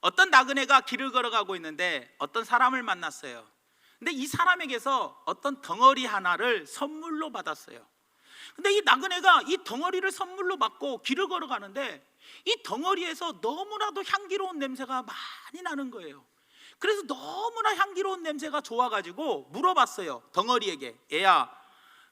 어떤 나그네가 길을 걸어가고 있는데 어떤 사람을 만났어요. 근데 이 사람에게서 어떤 덩어리 하나를 선물로 받았어요. 근데 이 나그네가 이 덩어리를 선물로 받고 길을 걸어가는데 이 덩어리에서 너무나도 향기로운 냄새가 많이 나는 거예요. 그래서 너무나 향기로운 냄새가 좋아가지고 물어봤어요. 덩어리에게. 얘야,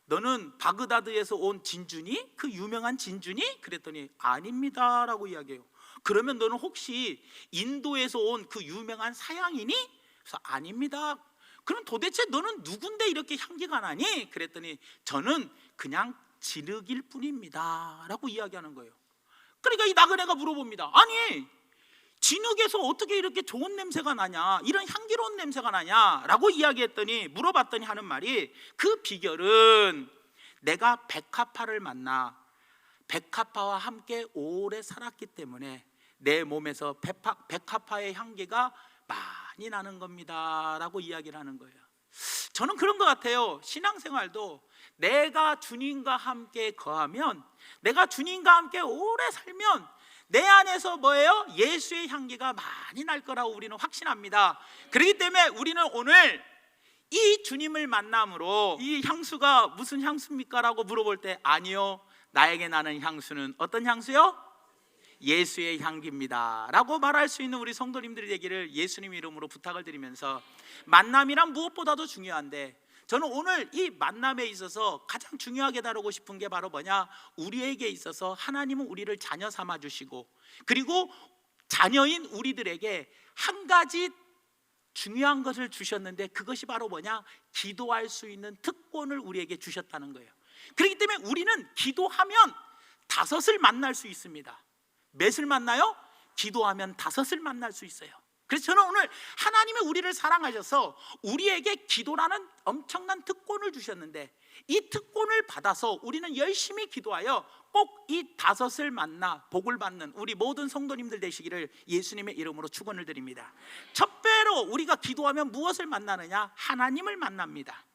너는 바그다드에서 온 진주니? 그 유명한 진주니? 그랬더니 아닙니다라고 이야기해요. 그러면 너는 혹시 인도에서 온 그 유명한 사양이니? 그래서 아닙니다. 그럼 도대체 너는 누군데 이렇게 향기가 나니? 그랬더니 저는 그냥 진흙일 뿐입니다 라고 이야기하는 거예요. 그러니까 이 나그네가 물어봅니다. 아니 진흙에서 어떻게 이렇게 좋은 냄새가 나냐? 이런 향기로운 냄새가 나냐?라고 이야기했더니 물어봤더니 하는 말이 그 비결은 내가 백합화를 만나 백합화와 함께 오래 살았기 때문에 내 몸에서 백화, 백합화의 향기가 많이 나는 겁니다라고 이야기를 하는 거예요. 저는 그런 것 같아요. 신앙생활도 내가 주님과 함께 거하면, 내가 주님과 함께 오래 살면 내 안에서 뭐예요? 예수의 향기가 많이 날 거라고 우리는 확신합니다. 그렇기 때문에 우리는 오늘 이 주님을 만남으로 이 향수가 무슨 향수입니까? 라고 물어볼 때 아니요. 나에게 나는 향수는 어떤 향수요? 예수의 향기입니다. 라고 말할 수 있는 우리 성도님들이 되기를 예수님 이름으로 부탁을 드리면서 만남이란 무엇보다도 중요한데 저는 오늘 이 만남에 있어서 가장 중요하게 다루고 싶은 게 바로 뭐냐? 우리에게 있어서 하나님은 우리를 자녀 삼아 주시고 그리고 자녀인 우리들에게 한 가지 중요한 것을 주셨는데 그것이 바로 뭐냐? 기도할 수 있는 특권을 우리에게 주셨다는 거예요. 그렇기 때문에 우리는 기도하면 다섯을 만날 수 있습니다. 몇을 만나요? 기도하면 다섯을 만날 수 있어요. 그래서 저는 오늘 하나님의 우리를 사랑하셔서 우리에게 기도라는 엄청난 특권을 주셨는데 이 특권을 받아서 우리는 열심히 기도하여 꼭 이 다섯을 만나 복을 받는 우리 모든 성도님들 되시기를 예수님의 이름으로 축원을 드립니다. 첫 배로 우리가 기도하면 무엇을 만나느냐? 하나님을 만납니다.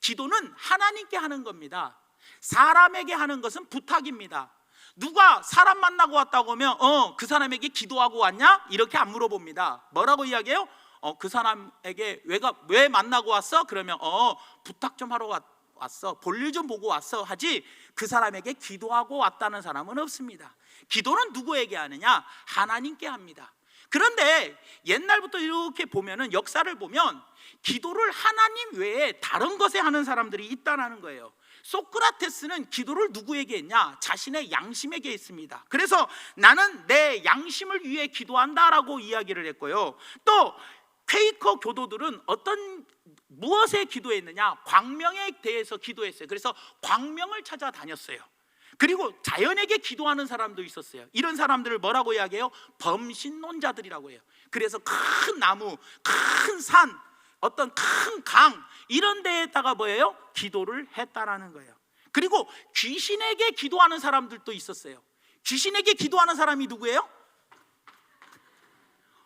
기도는 하나님께 하는 겁니다. 사람에게 하는 것은 부탁입니다. 누가 사람 만나고 왔다고 하면 어 그 사람에게 기도하고 왔냐 이렇게 안 물어봅니다. 뭐라고 이야기해요? 어 그 사람에게 왜가 왜 만나고 왔어? 그러면 어 부탁 좀 하러 왔, 왔어 볼일 좀 보고 왔어 하지 그 사람에게 기도하고 왔다는 사람은 없습니다. 기도는 누구에게 하느냐? 하나님께 합니다. 그런데 옛날부터 이렇게 보면은 역사를 보면 기도를 하나님 외에 다른 것에 하는 사람들이 있다는 거예요. 소크라테스는 기도를 누구에게 했냐? 자신의 양심에게 했습니다. 그래서 나는 내 양심을 위해 기도한다라고 이야기를 했고요. 또 퀘이커 교도들은 어떤 무엇에 기도했느냐? 광명에 대해서 기도했어요. 그래서 광명을 찾아 다녔어요. 그리고 자연에게 기도하는 사람도 있었어요. 이런 사람들을 뭐라고 이야기해요? 범신론자들이라고 해요. 그래서 큰 나무, 큰 산, 어떤 큰 강 이런 데에다가 뭐예요? 기도를 했다라는 거예요. 그리고 귀신에게 기도하는 사람들도 있었어요. 귀신에게 기도하는 사람이 누구예요?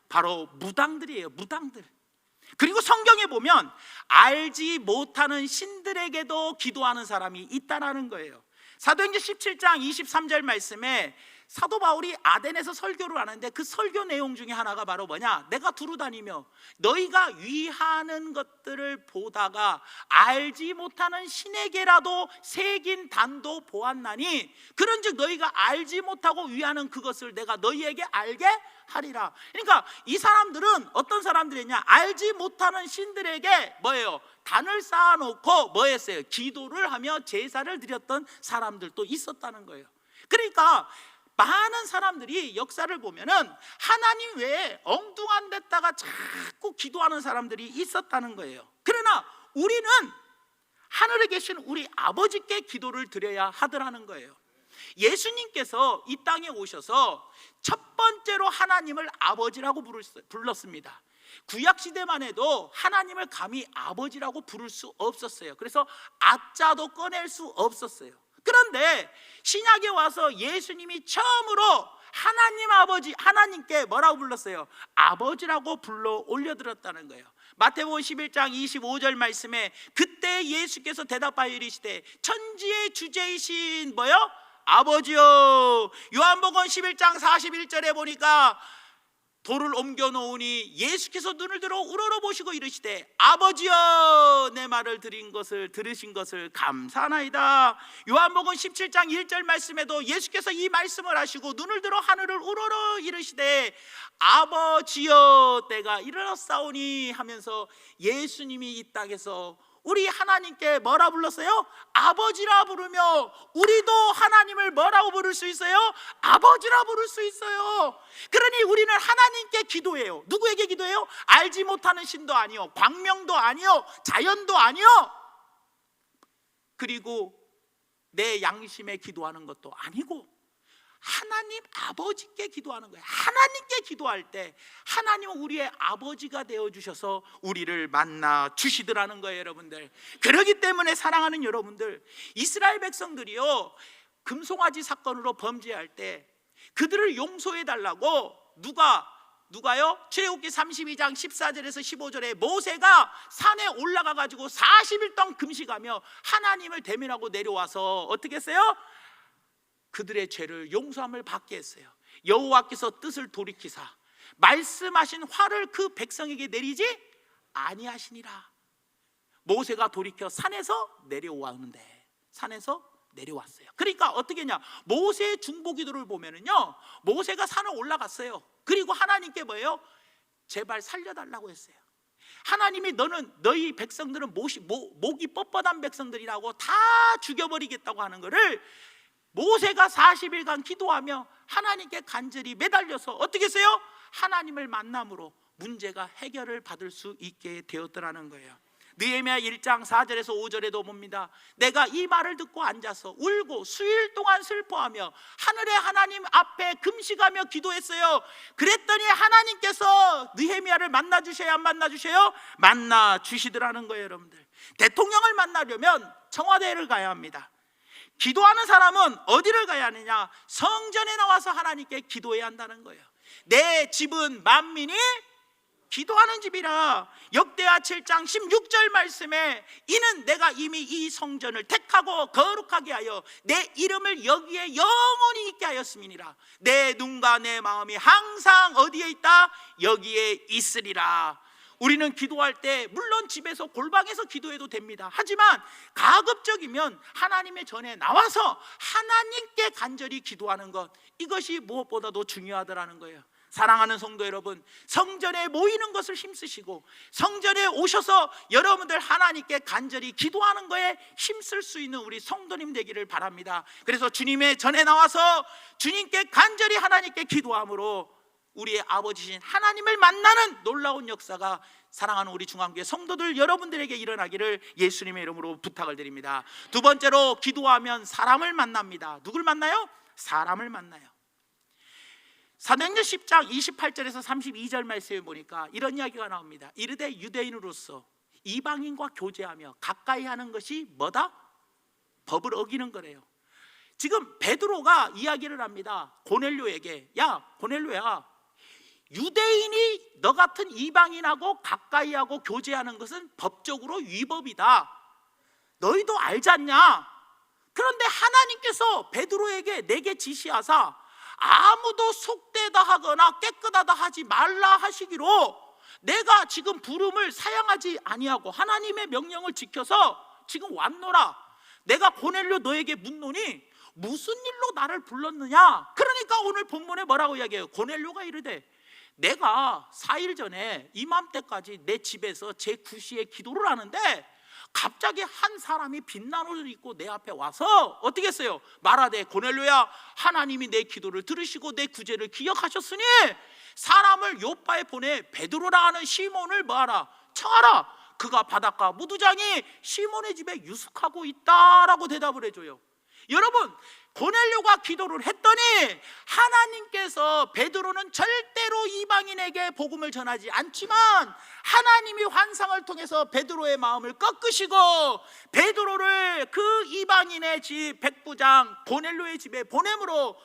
바로 무당들이에요. 무당들. 그리고 성경에 보면 알지 못하는 신들에게도 기도하는 사람이 있다라는 거예요. 사도행전 17장 23절 말씀에 사도 바울이 아덴에서 설교를 하는데 그 설교 내용 중에 하나가 바로 뭐냐? 내가 두루 다니며 너희가 위하는 것들을 보다가 알지 못하는 신에게라도 새긴 단도 보았나니 그런즉 너희가 알지 못하고 위하는 그것을 내가 너희에게 알게 하리라. 그러니까 이 사람들은 어떤 사람들이냐? 알지 못하는 신들에게 뭐예요? 단을 쌓아놓고 뭐 했어요? 기도를 하며 제사를 드렸던 사람들도 있었다는 거예요. 그러니까 많은 사람들이 역사를 보면은 하나님 외에 엉뚱한 데다가 자꾸 기도하는 사람들이 있었다는 거예요. 그러나 우리는 하늘에 계신 우리 아버지께 기도를 드려야 하더라는 거예요. 예수님께서 이 땅에 오셔서 첫 번째로 하나님을 아버지라고 불렀습니다. 구약 시대만 해도 하나님을 감히 아버지라고 부를 수 없었어요. 그래서 아자도 꺼낼 수 없었어요. 그런데 신약에 와서 예수님이 처음으로 하나님 아버지 하나님께 뭐라고 불렀어요? 아버지라고 불러 올려드렸다는 거예요. 마태복음 11장 25절 말씀에 그때 예수께서 대답하여 이르시되 천지의 주제이신 뭐요? 아버지요. 요한복음 11장 41절에 보니까 돌을 옮겨 놓으니 예수께서 눈을 들어 우러러 보시고 이르시되 아버지여 내 말을 드린 것을 들으신 것을 감사하나이다. 요한복음 17장 1절 말씀에도 예수께서 이 말씀을 하시고 눈을 들어 하늘을 우러러 이르시되 아버지여 때가 이르렀사오니 하면서 예수님이 이 땅에서 우리 하나님께 뭐라 불렀어요? 아버지라 부르며 우리도 하나님을 뭐라고 부를 수 있어요? 아버지라 부를 수 있어요. 그러니 우리는 하나님께 기도해요. 누구에게 기도해요? 알지 못하는 신도 아니요, 광명도 아니요, 자연도 아니요. 그리고 내 양심에 기도하는 것도 아니고 하나님 아버지께 기도하는 거예요. 하나님께 기도할 때 하나님은 우리의 아버지가 되어 주셔서 우리를 만나 주시더라는 거예요, 여러분들. 그러기 때문에 사랑하는 여러분들, 이스라엘 백성들이요. 금송아지 사건으로 범죄할 때 그들을 용서해 달라고 누가 누가요? 출애굽기 32장 14절에서 15절에 모세가 산에 올라가 가지고 40일 동안 금식하며 하나님을 대면하고 내려와서 어떻게 했어요? 그들의 죄를 용서함을 받게 했어요. 여호와께서 뜻을 돌이키사 말씀하신 화를 그 백성에게 내리지 아니하시니라. 모세가 돌이켜 산에서 내려왔는데 산에서 내려왔어요. 그러니까 어떻게 했냐? 모세의 중보 기도를 보면은요. 모세가 산을 올라갔어요. 그리고 하나님께 뭐예요? 제발 살려달라고 했어요. 하나님이 너는 너희 백성들은 목이 뻣뻣한 백성들이라고 다 죽여버리겠다고 하는 것을 모세가 40일간 기도하며 하나님께 간절히 매달려서 어떻게 했어요? 하나님을 만남으로 문제가 해결을 받을 수 있게 되었더라는 거예요. 느헤미야 1장 4절에서 5절에도 봅니다. 내가 이 말을 듣고 앉아서 울고 수일 동안 슬퍼하며 하늘의 하나님 앞에 금식하며 기도했어요. 그랬더니 하나님께서 느헤미야를 만나 주셔야 안 만나 주셔요? 만나 주시더라는 거예요, 여러분들. 대통령을 만나려면 청와대를 가야 합니다. 기도하는 사람은 어디를 가야 하느냐? 성전에 나와서 하나님께 기도해야 한다는 거예요. 내 집은 만민이 기도하는 집이라 역대하 7장 16절 말씀에 이는 내가 이미 이 성전을 택하고 거룩하게 하여 내 이름을 여기에 영원히 있게 하였음이니라 내 눈과 내 마음이 항상 어디에 있다 여기에 있으리라 우리는 기도할 때 물론 집에서 골방에서 기도해도 됩니다. 하지만 가급적이면 하나님의 전에 나와서 하나님께 간절히 기도하는 것 이것이 무엇보다도 중요하더라는 거예요. 사랑하는 성도 여러분, 성전에 모이는 것을 힘쓰시고 성전에 오셔서 여러분들 하나님께 간절히 기도하는 거에 힘쓸 수 있는 우리 성도님 되기를 바랍니다. 그래서 주님의 전에 나와서 주님께 간절히 하나님께 기도함으로 우리의 아버지신 하나님을 만나는 놀라운 역사가 사랑하는 우리 중앙교회 성도들 여러분들에게 일어나기를 예수님의 이름으로 부탁을 드립니다. 두 번째로 기도하면 사람을 만납니다. 누굴 만나요? 사람을 만나요. 사도행전 10장 28절에서 32절 말씀에 보니까 이런 이야기가 나옵니다. 이르되 유대인으로서 이방인과 교제하며 가까이 하는 것이 뭐다? 법을 어기는 거래요. 지금 베드로가 이야기를 합니다. 고넬료에게 야 고넬료야 유대인이 너 같은 이방인하고 가까이 하고 교제하는 것은 법적으로 위법이다. 너희도 알지 않냐? 그런데 하나님께서 베드로에게 내게 지시하사 아무도 속되다 하거나 깨끗하다 하지 말라 하시기로 내가 지금 부름을 사양하지 아니하고 하나님의 명령을 지켜서 지금 왔노라. 내가 고넬료 너에게 묻노니 무슨 일로 나를 불렀느냐? 그러니까 오늘 본문에 뭐라고 이야기해요? 고넬료가 이르되 내가 4일 전에 이맘때까지 내 집에서 제 9시에 기도를 하는데 갑자기 한 사람이 빛난 옷을 입고 내 앞에 와서 어떻게 했어요? 말하되 고넬료야 하나님이 내 기도를 들으시고 내 구제를 기억하셨으니 사람을 요파에 보내 베드로라 하는 시몬을 뭐하라? 청하라. 그가 바닷가 무두장이 시몬의 집에 유숙하고 있다라고 대답을 해줘요. 여러분 고넬료가 기도를 했더니 하나님께서 베드로는 절대로 이방인에게 복음을 전하지 않지만 하나님이 환상을 통해서 베드로의 마음을 꺾으시고 베드로를 그 이방인의 집 백부장 고넬료의 집에 보냄으로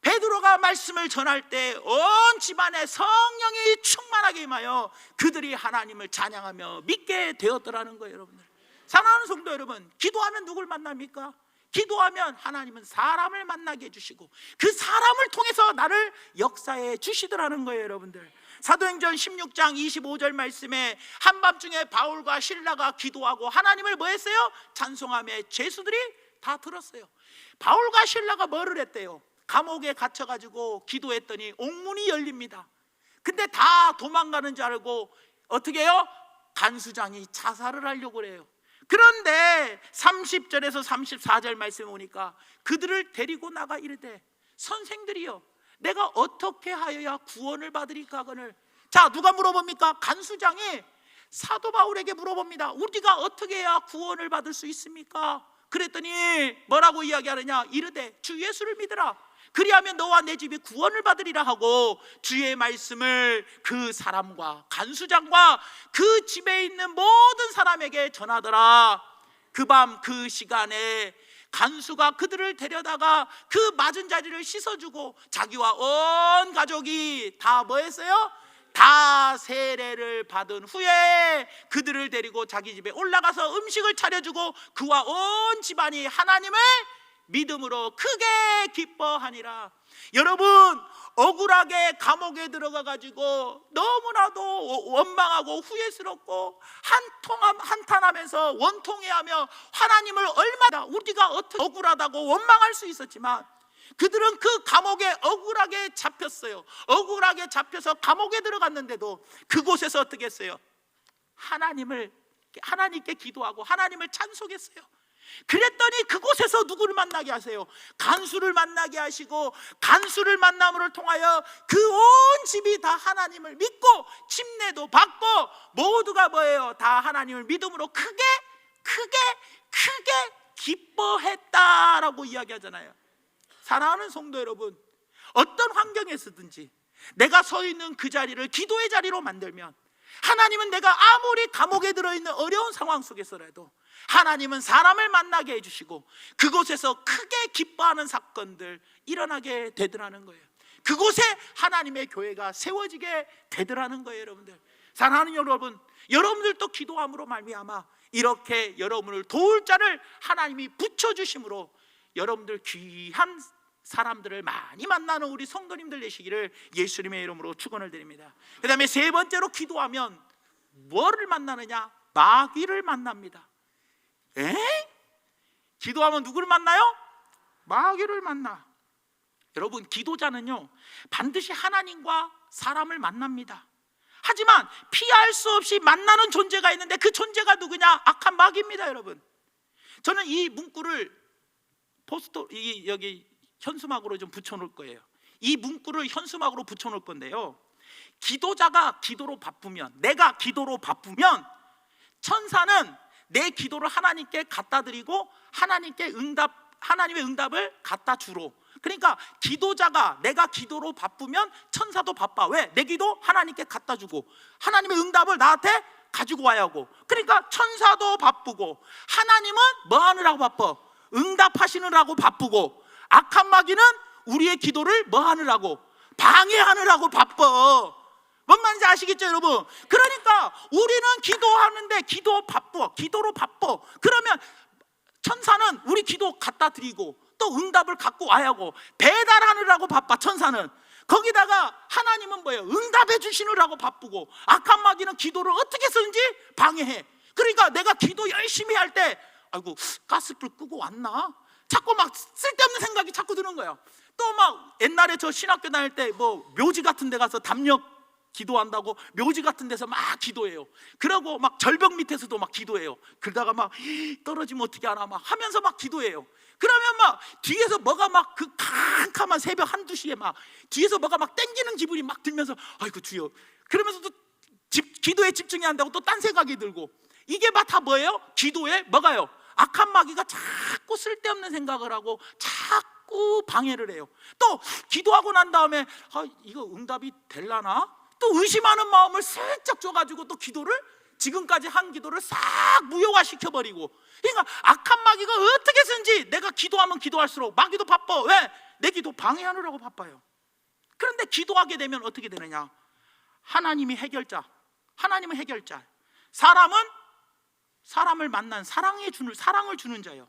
베드로가 말씀을 전할 때 온 집안에 성령이 충만하게 임하여 그들이 하나님을 찬양하며 믿게 되었더라는 거예요, 여러분들. 사랑하는 성도 여러분, 기도하면 누굴 만납니까? 기도하면 하나님은 사람을 만나게 해주시고 그 사람을 통해서 나를 역사해 주시더라는 거예요 여러분들 사도행전 16장 25절 말씀에 한밤중에 바울과 신라가 기도하고 하나님을 뭐 했어요? 찬송함에 죄수들이 다 들었어요 바울과 신라가 뭐를 했대요? 감옥에 갇혀가지고 기도했더니 옥문이 열립니다 근데 다 도망가는 줄 알고 어떻게 해요? 간수장이 자살을 하려고 그래요 그런데 30절에서 34절 말씀에 오니까 그들을 데리고 나가 이르되 선생들이여 내가 어떻게 하여야 구원을 받으리까 하거늘 자 누가 물어봅니까? 간수장이 사도 바울에게 물어봅니다 우리가 어떻게 해야 구원을 받을 수 있습니까? 그랬더니 뭐라고 이야기하느냐 이르되 주 예수를 믿으라 그리하면 너와 내 집이 구원을 받으리라 하고 주의 말씀을 그 사람과 간수장과 그 집에 있는 모든 사람에게 전하더라 그밤그 시간에 간수가 그들을 데려다가 그 맞은 자리를 씻어주고 자기와 온 가족이 다 뭐 했어요? 다 세례를 받은 후에 그들을 데리고 자기 집에 올라가서 음식을 차려주고 그와 온 집안이 하나님을 믿음으로 크게 기뻐하니라. 여러분 억울하게 감옥에 들어가 가지고 너무나도 원망하고 후회스럽고 한통함 한탄하면서 원통해하며 하나님을 얼마나 우리가 어떻게 억울하다고 원망할 수 있었지만 그들은 그 감옥에 억울하게 잡혔어요. 억울하게 잡혀서 감옥에 들어갔는데도 그곳에서 어떻게 했어요? 하나님을 하나님께 기도하고 하나님을 찬송했어요. 그랬더니 그곳에서 누구를 만나게 하세요? 간수를 만나게 하시고 간수를 만남을 통하여 그 온 집이 다 하나님을 믿고 침례도 받고 모두가 뭐예요? 다 하나님을 믿음으로 크게 크게 크게 기뻐했다라고 이야기하잖아요. 사랑하는 성도 여러분, 어떤 환경에서든지 내가 서 있는 그 자리를 기도의 자리로 만들면 하나님은 내가 아무리 감옥에 들어 있는 어려운 상황 속에서라도 하나님은 사람을 만나게 해주시고 그곳에서 크게 기뻐하는 사건들 일어나게 되더라는 거예요. 그곳에 하나님의 교회가 세워지게 되더라는 거예요, 여러분들. 사랑하는 여러분, 여러분들도 기도함으로 말미암아 이렇게 여러분을 도울 자를 하나님이 붙여 주심으로 여러분들 귀한 사람들을 많이 만나는 우리 성도님들 되시기를 예수님의 이름으로 축원을 드립니다. 그다음에 세 번째로 기도하면 뭐를 만나느냐? 마귀를 만납니다. 에? 기도하면 누구를 만나요? 마귀를 만나. 여러분, 기도자는요, 반드시 하나님과 사람을 만납니다. 하지만 피할 수 없이 만나는 존재가 있는데 그 존재가 누구냐? 악한 마귀입니다, 여러분. 저는 이 문구를 포스터 이 여기 현수막으로 좀 붙여 놓을 거예요. 이 문구를 현수막으로 붙여 놓을 건데요. 기도자가 기도로 바쁘면 내가 기도로 바쁘면 천사는 내 기도를 하나님께 갖다 드리고 하나님께 응답 하나님의 응답을 갖다 주로. 그러니까 기도자가 내가 기도로 바쁘면 천사도 바빠. 왜? 내 기도 하나님께 갖다 주고 하나님의 응답을 나한테 가지고 와야 하고. 그러니까 천사도 바쁘고 하나님은 뭐 하느라고 바빠? 응답하시느라고 바쁘고 악한 마귀는 우리의 기도를 뭐 하느라고 방해하느라고 바빠. 뭔 말인지 아시겠죠, 여러분? 그러니까 우리는 기도하는데 기도 바빠, 기도로 바빠. 그러면 천사는 우리 기도 갖다 드리고 또 응답을 갖고 와야 하고 배달하느라고 바빠, 천사는. 거기다가 하나님은 뭐예요? 응답해 주시느라고 바쁘고 악한 마귀는 기도를 어떻게 쓰는지 방해해. 그러니까 내가 기도 열심히 할 때 아이고 가스불 끄고 왔나? 자꾸 막 쓸데없는 생각이 자꾸 드는 거예요. 또 막 옛날에 저 신학교 다닐 때 뭐 묘지 같은 데 가서 담력 기도한다고 묘지 같은 데서 막 기도해요. 그러고 막 절벽 밑에서도 막 기도해요. 그러다가 막 떨어지면 어떻게 하나 막 하면서 막 기도해요. 그러면 막 뒤에서 뭐가 막 그 캄캄한 새벽 한두 시에 막 뒤에서 뭐가 막 땡기는 기분이 막 들면서 아이고 주여 그러면서 또 집, 기도에 안 되고 또 딴 생각이 들고 이게 막 다 뭐예요? 기도에 뭐가요? 악한 마귀가 자꾸 쓸데없는 생각을 하고 자꾸 방해를 해요. 또 기도하고 난 다음에 아, 이거 응답이 될라나? 또 의심하는 마음을 슬쩍 줘가지고 또 기도를 지금까지 한 기도를 싹 무효화 시켜 버리고. 그러니까 악한 마귀가 어떻게 쓰는지 내가 기도하면 기도할수록 마귀도 바빠. 왜? 내 기도 방해하느라고 바빠요. 그런데 기도하게 되면 어떻게 되느냐? 하나님이 해결자 하나님은 해결자. 사람은 사람을 만난 사랑해 주는 사랑을 주는 자예요.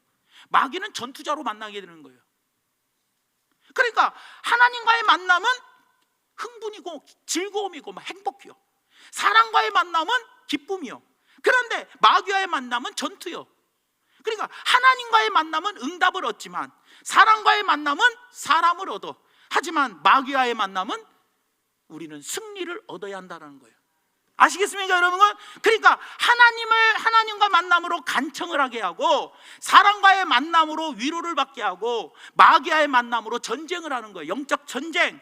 마귀는 전투자로 만나게 되는 거예요. 그러니까 하나님과의 만남은 흥분이고 즐거움이고 막 행복이요. 사랑과의 만남은 기쁨이요. 그런데 마귀와의 만남은 전투요. 그러니까 하나님과의 만남은 응답을 얻지만 사랑과의 만남은 사람을 얻어. 하지만 마귀와의 만남은 우리는 승리를 얻어야 한다는 거예요. 아시겠습니까, 여러분? 그러니까 하나님을 하나님과 만남으로 간청을 하게 하고 사랑과의 만남으로 위로를 받게 하고 마귀와의 만남으로 전쟁을 하는 거예요. 영적 전쟁.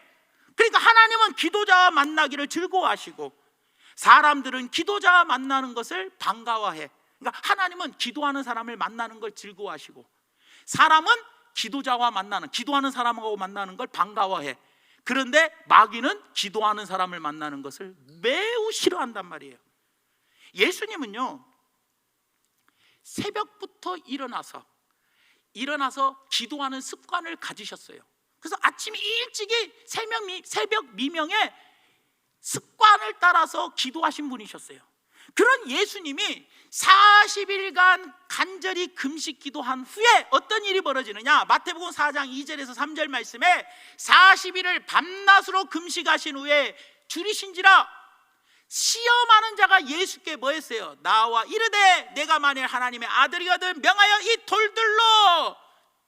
그러니까 하나님은 기도자와 만나기를 즐거워하시고 사람들은 기도자와 만나는 것을 반가워해. 그러니까 하나님은 기도하는 사람을 만나는 걸 즐거워하시고 사람은 기도자와 만나는 기도하는 사람하고 만나는 걸 반가워해. 그런데 마귀는 기도하는 사람을 만나는 것을 매우 싫어한단 말이에요. 예수님은요 새벽부터 일어나서 일어나서 기도하는 습관을 가지셨어요. 그래서 아침 일찍이 새벽, 미, 새벽 미명에 습관을 따라서 기도하신 분이셨어요. 그런 예수님이 40일간 간절히 금식 기도한 후에 어떤 일이 벌어지느냐? 마태복음 4장 2절에서 3절 말씀에 40일을 밤낮으로 금식하신 후에 줄이신지라 시험하는 자가 예수께 뭐 했어요? 나와 이르되 내가 만일 하나님의 아들이거든 명하여 이 돌들로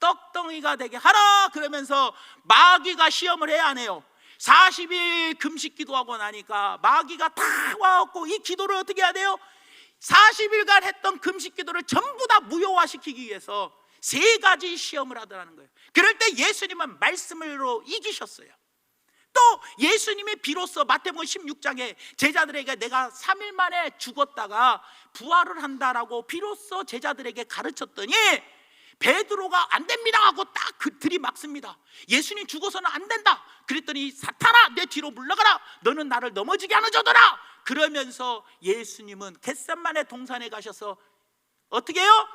떡덩이가 되게 하라 그러면서 마귀가 시험을 해야 하네요. 40일 금식 기도하고 나니까 마귀가 다 와갖고 이 기도를 어떻게 해야 돼요? 40일간 했던 금식 기도를 전부 다 무효화시키기 위해서 세 가지 시험을 하더라는 거예요. 그럴 때 예수님은 말씀으로 이기셨어요. 또 예수님이 비로소 마태복음 16장에 제자들에게 내가 3일 만에 죽었다가 부활을 한다라고 비로소 제자들에게 가르쳤더니 베드로가 안 됩니다 하고 딱 그 들이막습니다. 예수님 죽어서는 안 된다. 그랬더니 사탄아 내 뒤로 물러가라. 너는 나를 넘어지게 하는 자더라. 그러면서 예수님은 겟셋만의 동산에 가셔서 어떻게 해요?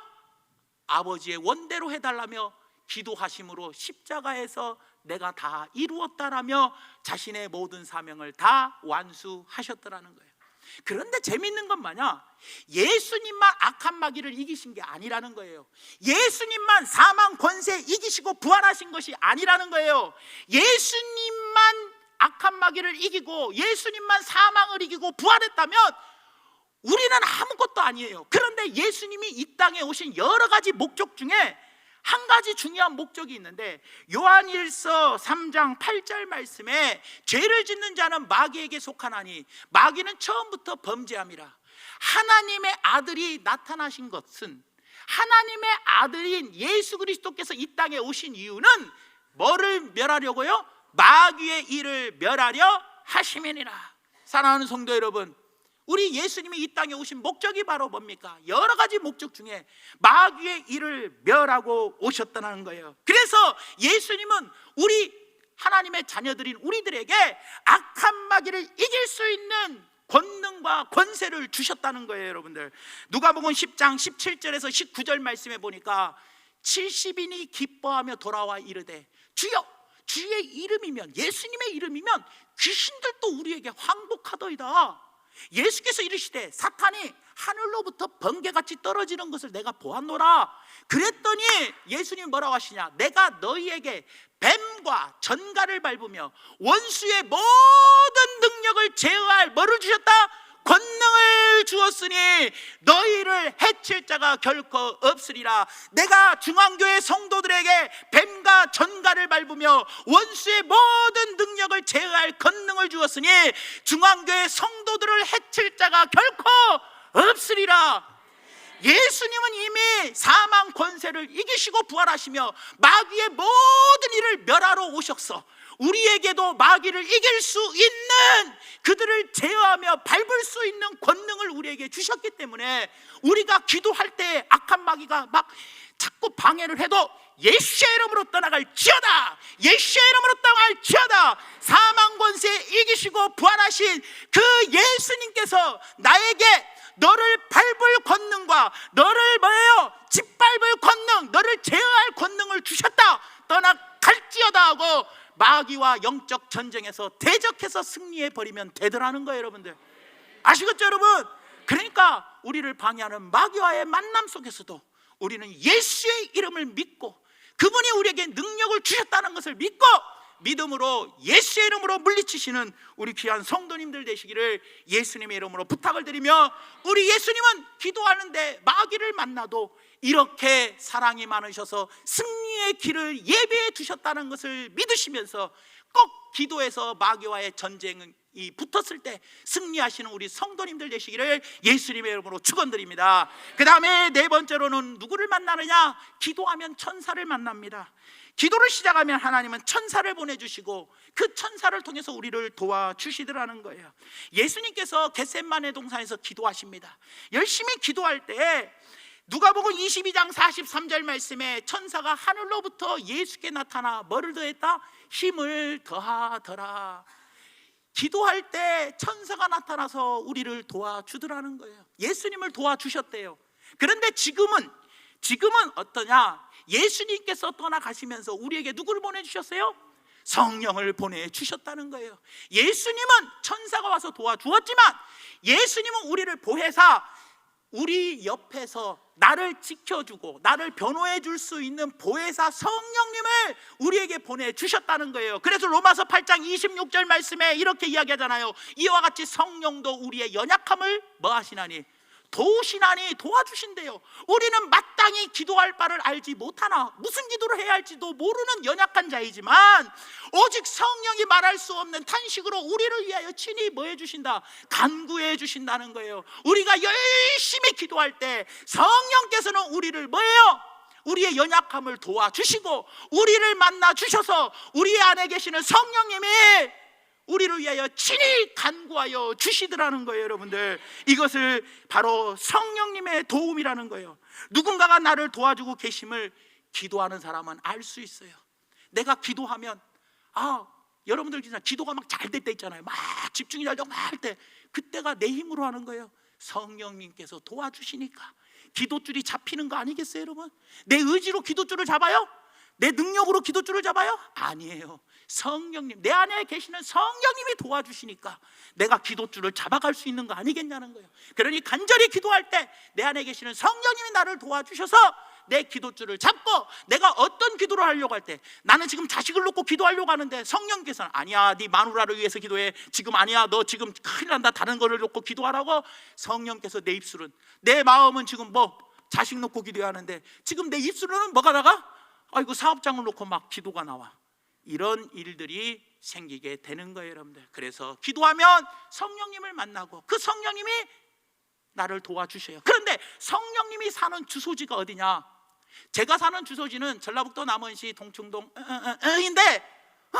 아버지의 원대로 해달라며 기도하심으로 십자가에서 내가 다 이루었다라며 자신의 모든 사명을 다 완수하셨더라는 거예요. 그런데 재밌는 건 뭐냐? 예수님만 악한 마귀를 이기신 게 아니라는 거예요. 예수님만 사망 권세 이기시고 부활하신 것이 아니라는 거예요. 예수님만 악한 마귀를 이기고 예수님만 사망을 이기고 부활했다면 우리는 아무것도 아니에요. 그런데 예수님이 이 땅에 오신 여러 가지 목적 중에 한 가지 중요한 목적이 있는데 요한일서 3장 8절 말씀에 죄를 짓는 자는 마귀에게 속하나니 마귀는 처음부터 범죄함이라 하나님의 아들이 나타나신 것은 하나님의 아들인 예수 그리스도께서 이 땅에 오신 이유는 뭐를 멸하려고요? 마귀의 일을 멸하려 하심이니라 사랑하는 성도 여러분 우리 예수님이 이 땅에 오신 목적이 바로 뭡니까? 여러 가지 목적 중에 마귀의 일을 멸하고 오셨다는 거예요. 그래서 예수님은 우리 하나님의 자녀들인 우리들에게 악한 마귀를 이길 수 있는 권능과 권세를 주셨다는 거예요, 여러분들. 누가복음 10장 17절에서 19절 말씀에 보니까 70인이 기뻐하며 돌아와 이르되 주여 주의 이름이면 예수님의 이름이면 귀신들도 우리에게 항복하더이다. 예수께서 이르시되 사탄이 하늘로부터 번개같이 떨어지는 것을 내가 보았노라 그랬더니 예수님 뭐라고 하시냐 내가 너희에게 뱀과 전갈을 밟으며 원수의 모든 능력을 제어할 뭐를 주셨다? 권능을 주었으니 너희를 해칠 자가 결코 없으리라. 내가 중앙교회 성도들에게 뱀과 전갈을 밟으며 원수의 모든 능력을 제어할 권능을 주었으니 중앙교회 성도들을 해칠 자가 결코 없으리라. 예수님은 이미 사망 권세를 이기시고 부활하시며 마귀의 모든 일을 멸하러 오셨어 우리에게도 마귀를 이길 수 있는 그들을 제어하며 밟을 수 있는 권능을 우리에게 주셨기 때문에 우리가 기도할 때 악한 마귀가 막 자꾸 방해를 해도 예수의 이름으로 떠나갈지어다 예수의 이름으로 떠나갈지어다 사망 권세 이기시고 부활하신 그 예수님께서 나에게 너를 밟을 권능과 너를 뭐예요? 짓밟을 권능 너를 제어할 권능을 주셨다. 떠나갈지어다 하고 마귀와 영적 전쟁에서 대적해서 승리해 버리면 되더라는 거예요, 여러분들. 아시겠죠, 여러분? 그러니까 우리를 방해하는 마귀와의 만남 속에서도 우리는 예수의 이름을 믿고 그분이 우리에게 능력을 주셨다는 것을 믿고 믿음으로 예수의 이름으로 물리치시는 우리 귀한 성도님들 되시기를 예수님의 이름으로 부탁을 드리며 우리 예수님은 기도하는데 마귀를 만나도 이렇게 사랑이 많으셔서 승리의 길을 예배해 두셨다는 것을 믿으시면서 꼭 기도해서 마귀와의 전쟁이 붙었을 때 승리하시는 우리 성도님들 되시기를 예수님의 이름으로 축원드립니다. 그 다음에 네 번째로는 누구를 만나느냐? 기도하면 천사를 만납니다. 기도를 시작하면 하나님은 천사를 보내주시고 그 천사를 통해서 우리를 도와주시더라는 거예요. 예수님께서 겟셋만의 동산에서 기도하십니다. 열심히 기도할 때 누가복음 22장 43절 말씀에 천사가 하늘로부터 예수께 나타나 뭐를 더했다? 힘을 더하더라. 기도할 때 천사가 나타나서 우리를 도와주더라는 거예요. 예수님을 도와주셨대요. 그런데 지금은 지금은 어떠냐? 예수님께서 떠나가시면서 우리에게 누구를 보내주셨어요? 성령을 보내주셨다는 거예요. 예수님은 천사가 와서 도와주었지만 예수님은 우리를 보혜사 우리 옆에서 나를 지켜주고 나를 변호해 줄 수 있는 보혜사 성령님을 우리에게 보내주셨다는 거예요. 그래서 로마서 8장 26절 말씀에 이렇게 이야기하잖아요. 이와 같이 성령도 우리의 연약함을 뭐 하시나니? 도우시나니 도와주신대요. 우리는 마땅히 기도할 바를 알지 못하나 무슨 기도를 해야 할지도 모르는 연약한 자이지만 오직 성령이 말할 수 없는 탄식으로 우리를 위하여 친히 뭐 해 주신다? 간구해 주신다는 거예요. 우리가 열심히 기도할 때 성령께서는 우리를 뭐예요? 우리의 연약함을 도와주시고 우리를 만나 주셔서 우리 안에 계시는 성령님이 우리를 위하여 친히 간구하여 주시더라는 거예요, 여러분들. 이것을 바로 성령님의 도움이라는 거예요. 누군가가 나를 도와주고 계심을 기도하는 사람은 알 수 있어요. 내가 기도하면 아, 여러분들 진짜 기도가 막 잘 될 때 있잖아요. 막 집중이 잘 되고 막 할 때 그때가 내 힘으로 하는 거예요. 성령님께서 도와주시니까 기도줄이 잡히는 거 아니겠어요, 여러분? 내 의지로 기도줄을 잡아요? 내 능력으로 기도줄을 잡아요? 아니에요. 성령님, 내 안에 계시는 성령님이 도와주시니까 내가 기도줄을 잡아갈 수 있는 거 아니겠냐는 거예요. 그러니 간절히 기도할 때 내 안에 계시는 성령님이 나를 도와주셔서 내 기도줄을 잡고 내가 어떤 기도를 하려고 할 때 나는 지금 자식을 놓고 기도하려고 하는데 성령께서는 아니야 네 마누라를 위해서 기도해 지금 아니야 너 지금 큰일 난다 다른 거를 놓고 기도하라고 성령께서 내 입술은 내 마음은 지금 뭐 자식 놓고 기도하는데 지금 내 입술로는 뭐가 나가? 아이고 사업장을 놓고 막 기도가 나와 이런 일들이 생기게 되는 거예요 여러분들. 그래서 기도하면 성령님을 만나고 그 성령님이 나를 도와주셔요. 그런데 성령님이 사는 주소지가 어디냐? 제가 사는 주소지는 전라북도 남원시 동충동 인데 어?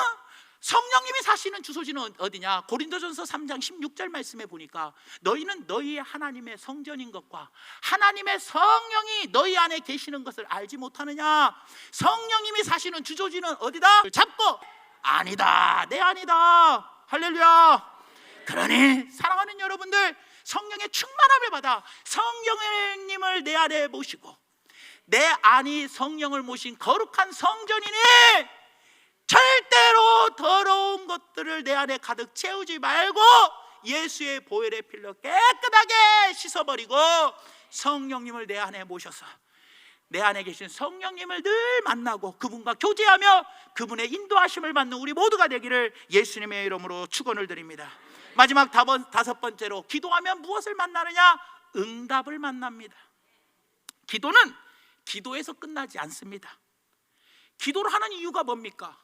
성령님이 사시는 주소지는 어디냐? 고린도전서 3장 16절 말씀에 보니까 너희는 너희 하나님의 성전인 것과 하나님의 성령이 너희 안에 계시는 것을 알지 못하느냐? 성령님이 사시는 주소지는 어디다? 잡고! 아니다! 내 아니다! 할렐루야! 그러니 사랑하는 여러분들 성령의 충만함을 받아 성령님을 내 안에 모시고 내 안이 성령을 모신 거룩한 성전이니 절대로 더러운 것들을 내 안에 가득 채우지 말고 예수의 보혈의 필로 깨끗하게 씻어버리고 성령님을 내 안에 모셔서 내 안에 계신 성령님을 늘 만나고 그분과 교제하며 그분의 인도하심을 받는 우리 모두가 되기를 예수님의 이름으로 축원을 드립니다. 마지막 다섯 번째로 기도하면 무엇을 만나느냐? 응답을 만납니다. 기도는 기도에서 끝나지 않습니다. 기도를 하는 이유가 뭡니까?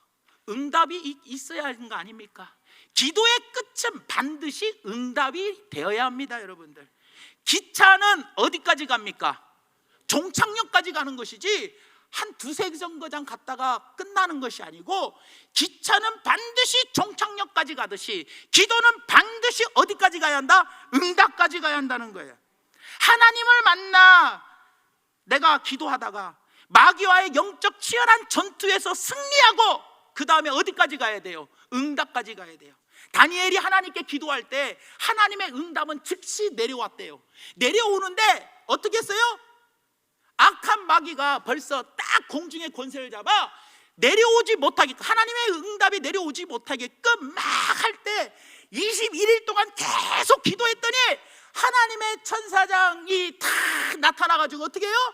응답이 이- 있어야 하는 거 아닙니까? 기도의 끝은 반드시 응답이 되어야 합니다, 여러분들. 기차는 어디까지 갑니까? 종착역까지 가는 것이지 한 두세 정거장 갔다가 끝나는 것이 아니고 기차는 반드시 종착역까지 가듯이 기도는 반드시 어디까지 가야 한다? 응답까지 가야 한다는 거예요. 하나님을 만나 내가 기도하다가 마귀와의 영적 치열한 전투에서 승리하고 그 다음에 어디까지 가야 돼요? 응답까지 가야 돼요. 다니엘이 하나님께 기도할 때 하나님의 응답은 즉시 내려왔대요. 내려오는데 어떻게 했어요? 악한 마귀가 벌써 딱 공중의 권세를 잡아 내려오지 못하게끔 하나님의 응답이 내려오지 못하게끔 막 할 때 21일 동안 계속 기도했더니 하나님의 천사장이 다 나타나 가지고 어떻게 해요?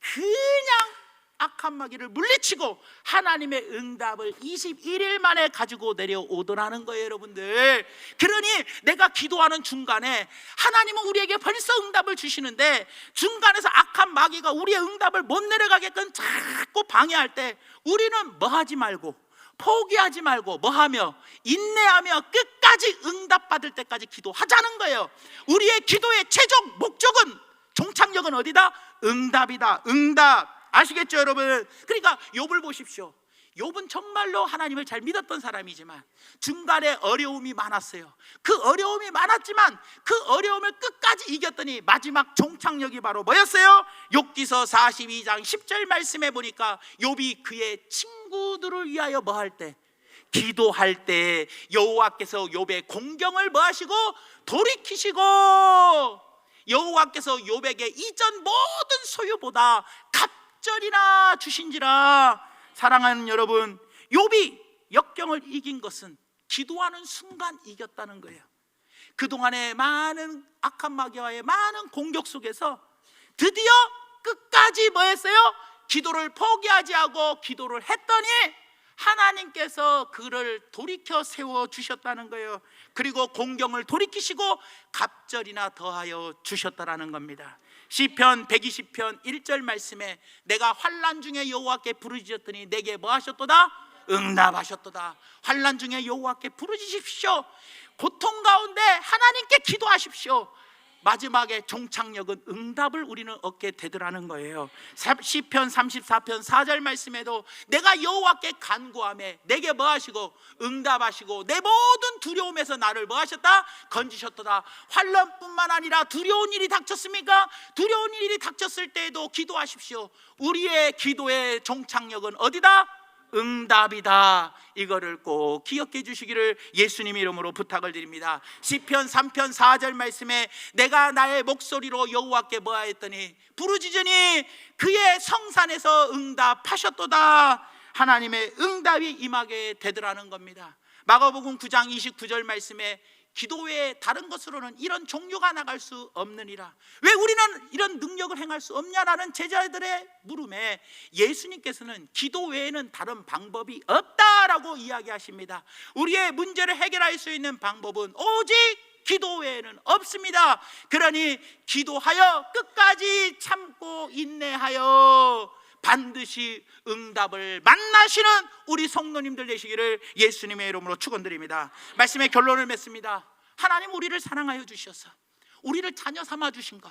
그냥 악한 마귀를 물리치고 하나님의 응답을 21일 만에 가지고 내려오더라는 거예요, 여러분들. 그러니 내가 기도하는 중간에 하나님은 우리에게 벌써 응답을 주시는데 중간에서 악한 마귀가 우리의 응답을 못 내려가게끔 자꾸 방해할 때 우리는 뭐 하지 말고 포기하지 말고 뭐 하며 인내하며 끝까지 응답받을 때까지 기도하자는 거예요. 우리의 기도의 최종 목적은 종착역은 어디다? 응답이다. 응답. 아시겠죠, 여러분? 그러니까 욥을 보십시오. 욥은 정말로 하나님을 잘 믿었던 사람이지만 중간에 어려움이 많았어요. 그 어려움이 많았지만 그 어려움을 끝까지 이겼더니 마지막 종착역이 바로 뭐였어요? 욥기서 42장 10절 말씀해 보니까 욥이 그의 친구들을 위하여 뭐 할 때? 기도할 때 여호와께서 욥의 공경을 뭐 하시고 돌이키시고 여호와께서 욥에게 이전 모든 소유보다 갑절이나 주신지라 사랑하는 여러분 욥이 역경을 이긴 것은 기도하는 순간 이겼다는 거예요 그동안의 많은 악한 마귀와의 많은 공격 속에서 드디어 끝까지 뭐 했어요? 기도를 포기하지 않고 기도를 했더니 하나님께서 그를 돌이켜 세워 주셨다는 거예요. 그리고 공경을 돌이키시고 갑절이나 더하여 주셨다라는 겁니다. 시편 120편 1절 말씀에 내가 환난 중에 여호와께 부르짖었더니 내게 뭐 하셨도다? 응답하셨도다. 환난 중에 여호와께 부르짖으십시오. 고통 가운데 하나님께 기도하십시오. 마지막에 종착역은 응답을 우리는 얻게 되더라는 거예요. 시편 34편 4절 말씀에도 내가 여호와께 간구함에 내게 뭐 하시고 응답하시고 내 모든 두려움에서 나를 뭐 하셨다? 건지셨도다. 환란뿐만 아니라 두려운 일이 닥쳤습니까? 두려운 일이 닥쳤을 때에도 기도하십시오. 우리의 기도의 종착역은 어디다? 응답이다. 이거를 꼭 기억해 주시기를 예수님 이름으로 부탁을 드립니다. 시편 3편 4절 말씀에 내가 나의 목소리로 여호와께 뭐하였더니 부르짖으니 그의 성산에서 응답하셨도다. 하나님의 응답이 임하게 되더라는 겁니다. 마가복음 9장 29절 말씀에 기도 외에 다른 것으로는 이런 종류가 나갈 수 없느니라. 왜 우리는 이런 능력을 행할 수 없냐라는 제자들의 물음에 예수님께서는 기도 외에는 다른 방법이 없다라고 이야기하십니다. 우리의 문제를 해결할 수 있는 방법은 오직 기도 외에는 없습니다. 그러니 기도하여 끝까지 참고 인내하여 반드시 응답을 만나시는 우리 성도님들 되시기를 예수님의 이름으로 축원드립니다. 말씀의 결론을 맺습니다. 하나님 우리를 사랑하여 주셔서 우리를 자녀 삼아 주신 것.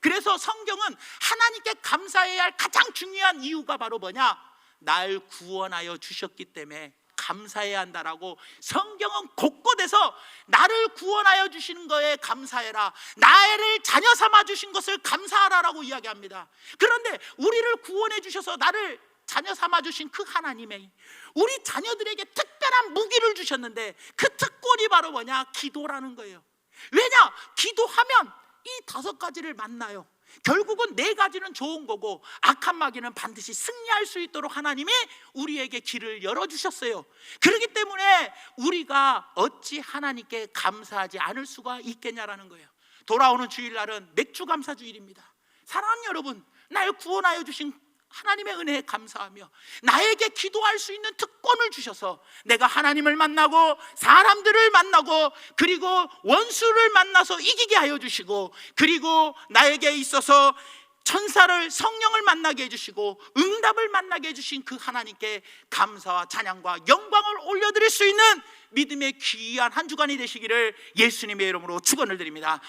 그래서 성경은 하나님께 감사해야 할 가장 중요한 이유가 바로 뭐냐? 날 구원하여 주셨기 때문에 감사해야 한다라고 성경은 곳곳에서 나를 구원하여 주시는 거에 감사해라. 나를 자녀 삼아 주신 것을 감사하라라고 이야기합니다. 그런데 우리를 구원해 주셔서 나를 자녀 삼아 주신 그 하나님의 우리 자녀들에게 특별한 무기를 주셨는데 그 특권이 바로 뭐냐? 기도라는 거예요. 왜냐? 기도하면 이 다섯 가지를 만나요. 결국은 네 가지는 좋은 거고 악한 마귀는 반드시 승리할 수 있도록 하나님이 우리에게 길을 열어 주셨어요. 그렇기 때문에 우리가 어찌 하나님께 감사하지 않을 수가 있겠냐라는 거예요. 돌아오는 주일날은 맥주 감사 주일입니다. 사랑하는 여러분, 날 구원하여 주신 하나님의 은혜에 감사하며 나에게 기도할 수 있는 특권을 주셔서 내가 하나님을 만나고 사람들을 만나고 그리고 원수를 만나서 이기게 하여 주시고 그리고 나에게 있어서 천사를 성령을 만나게 해주시고 응답을 만나게 해주신 그 하나님께 감사와 찬양과 영광을 올려드릴 수 있는 믿음의 귀한 한 주간이 되시기를 예수님의 이름으로 축원을 드립니다.